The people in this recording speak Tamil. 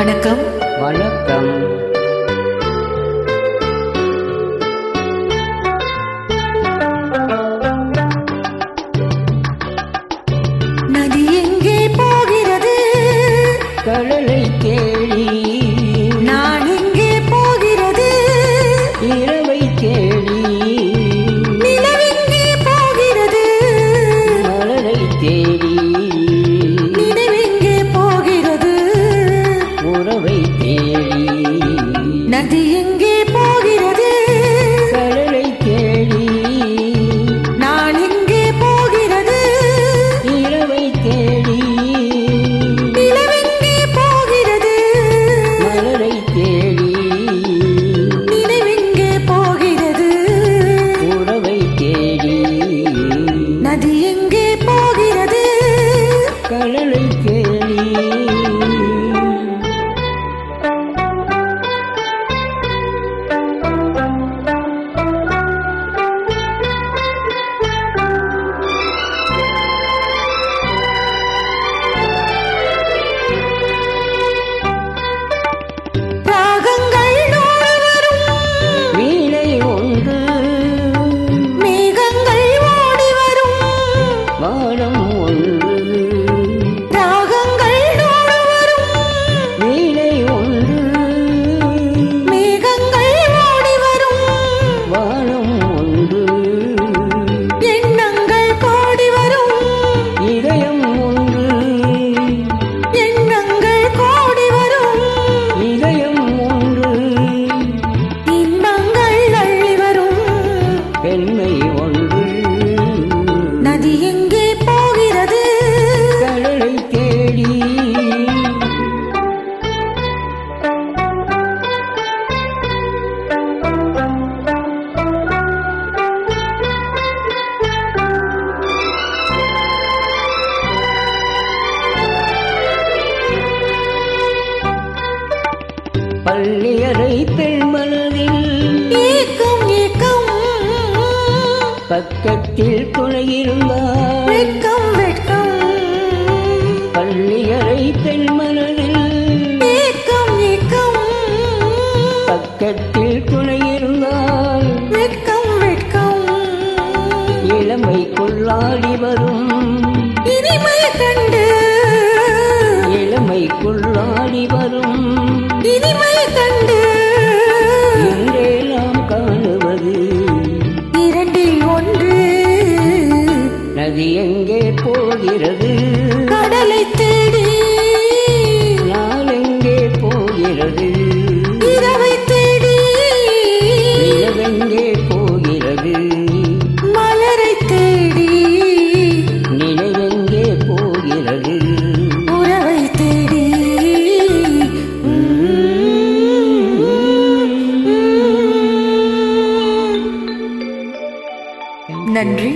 வணக்கம். வணக்கம். நதி எங்கே போகிறது? கடலை தேடி. நான் எங்கே போகிறது? இரவை நதி எங்கே போகிறது? கடலை தேடி நான் எங்கே போகிறது? இரவை தேடி நிலவெங்கே போகிறது? மலரை தேடி நினைவெங்கே போகிறது? உறவை தேடி நதி எங்கே போகிறது? கடலை தேடி பள்ளியறை பெண்மனதில் ஏக்கம் ஏக்கம். பக்கத்தில் துணை இருந்தார் வெட்கம் வெட்கம். பள்ளியறை பெண்மனதில் நதி எங்கே போகிறது? கடலை தேடி நாள் எங்கே போகிறது? இரவை தேடி நிலவெங்கே போகிறது? மலரை தேடி நினைவெங்கே போகிறது? உறவை தேடி நன்றி.